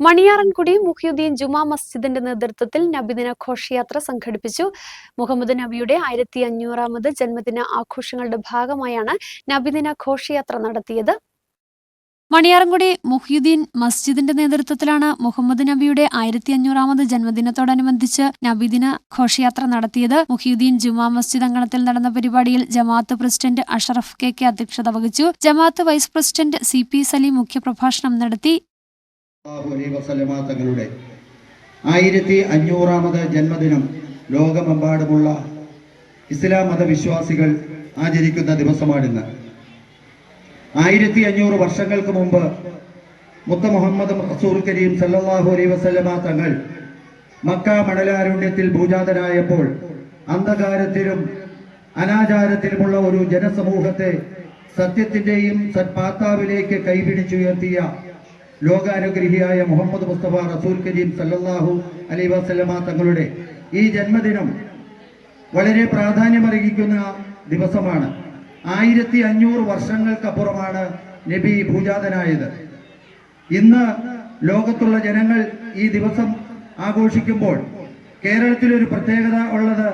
മണിയാറൻകുടി മുഹിയുദ്ദീൻ ജുമാ മസ്ജിദിന്റെ നേതൃത്വത്തിൽ നബിദിന ഘോഷയാത്ര സംഘടിപ്പിച്ചു. മുഹമ്മദ് നബിയുടെ ആയിരത്തി അഞ്ഞൂറാമത് ജന്മദിന ആഘോഷങ്ങളുടെ ഭാഗമായാണ് നബിദിന ഘോഷയാത്ര നടത്തിയത്. മണിയാറൻകുടി മുഹിയുദ്ദീൻ മസ്ജിദിന്റെ നേതൃത്വത്തിലാണ് മുഹമ്മദ് നബിയുടെ ആയിരത്തി അഞ്ഞൂറാമത് ജന്മദിനത്തോടനുബന്ധിച്ച് നബിദിന ഘോഷയാത്ര നടത്തിയത്. മുഹിയുദ്ദീൻ ജുമാ മസ്ജിദ് അങ്കണത്തിൽ നടന്ന പരിപാടിയിൽ ജമാഅത്ത് പ്രസിഡന്റ് അഷറഫ് കെ കെ അധ്യക്ഷത വഹിച്ചു. ജമാഅത്ത് vice president C P Saleem മുഖ്യപ്രഭാഷണം നടത്തി. തങ്ങളുടെ ആയിരത്തി അഞ്ഞൂറാമത് ജന്മദിനം ലോകമെമ്പാടുമുള്ള ഇസ്ലാം മതവിശ്വാസികൾ ആചരിക്കുന്ന ദിവസമാണിന്ന്. ആയിരത്തി അഞ്ഞൂറ് വർഷങ്ങൾക്ക് മുമ്പ് മുത്ത മുഹമ്മദ് റസൂൽ കരീം സല്ലാഹു അലൈ വസല്ലമ തങ്ങൾ മക്ക മണലാരുണ്യത്തിൽ ഭൂജാതനായപ്പോൾ അന്ധകാരത്തിലും അനാചാരത്തിലുമുള്ള ഒരു ജനസമൂഹത്തെ സത്യത്തിന്റെയും സത്പാത്താവിലേക്ക് കൈപിടിച്ചുയർത്തിയ ലോകാനുഗ്രഹിയായ മുഹമ്മദ് മുസ്തഫ റസൂൽ കരീം സല്ലാഹു അലൈഹി വസല്ലമ തങ്ങളുടെ ഈ ജന്മദിനം വളരെ പ്രാധാന്യമർഹിക്കുന്ന ദിവസമാണ്. ആയിരത്തി അഞ്ഞൂറ് വർഷങ്ങൾക്കപ്പുറമാണ് നബി ഭൂജാതനായത് ഇന്ന് ലോകത്തുള്ള ജനങ്ങൾ ഈ ദിവസം ആഘോഷിക്കുമ്പോൾ കേരളത്തിലൊരു പ്രത്യേകത ഉള്ളത്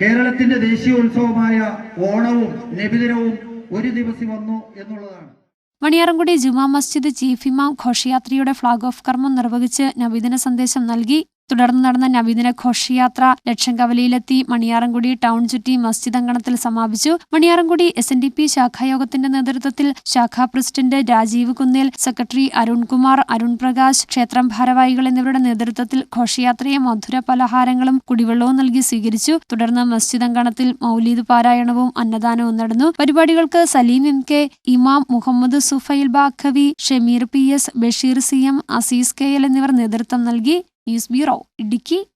കേരളത്തിന്റെ ദേശീയോത്സവമായ ഓണവും നബിദിനവും ഒരു ദിവസം വന്നു എന്നുള്ളതാണ്. മണിയാറൻകുടി ജുമാ മസ്ജിദ് ചീഫ് ഇമാം ഘോഷയാത്രയുടെ ഫ്ളാഗ് ഓഫ് കർമ്മം നിർവഹിച്ച് നബിദിന സന്ദേശം നൽകി. തുടർന്ന് നടന്ന നബിദിന ഘോഷയാത്ര ലക്ഷംകവലയിലെത്തി മണിയാറൻകുടി ടൗൺ ചുറ്റി മസ്ജിദ് അങ്കണത്തിൽ സമാപിച്ചു. Maniyarankudi S N D P ശാഖായോഗത്തിന്റെ നേതൃത്വത്തിൽ ശാഖാ പ്രസിഡന്റ് രാജീവ് കുന്നേൽ സെക്രട്ടറി അരുൺകുമാർ അരുൺ പ്രകാശ് ക്ഷേത്രം ഭാരവാഹികൾ എന്നിവരുടെ നേതൃത്വത്തിൽ ഘോഷയാത്രയെ മധുര പലഹാരങ്ങളും കുടിവെള്ളവും നൽകി സ്വീകരിച്ചു. തുടർന്ന് മസ്ജിദ് അങ്കണത്തിൽ മൗലീദ് പാരായണവും അന്നദാനവും നടന്നു. പരിപാടികൾക്ക് സലീം എം കെ ഇമാം Muhammad Sufail Baqavi Shameer P S Basheer C M Azeez K L എന്നിവർ നേതൃത്വം നൽകി. is bureau dicky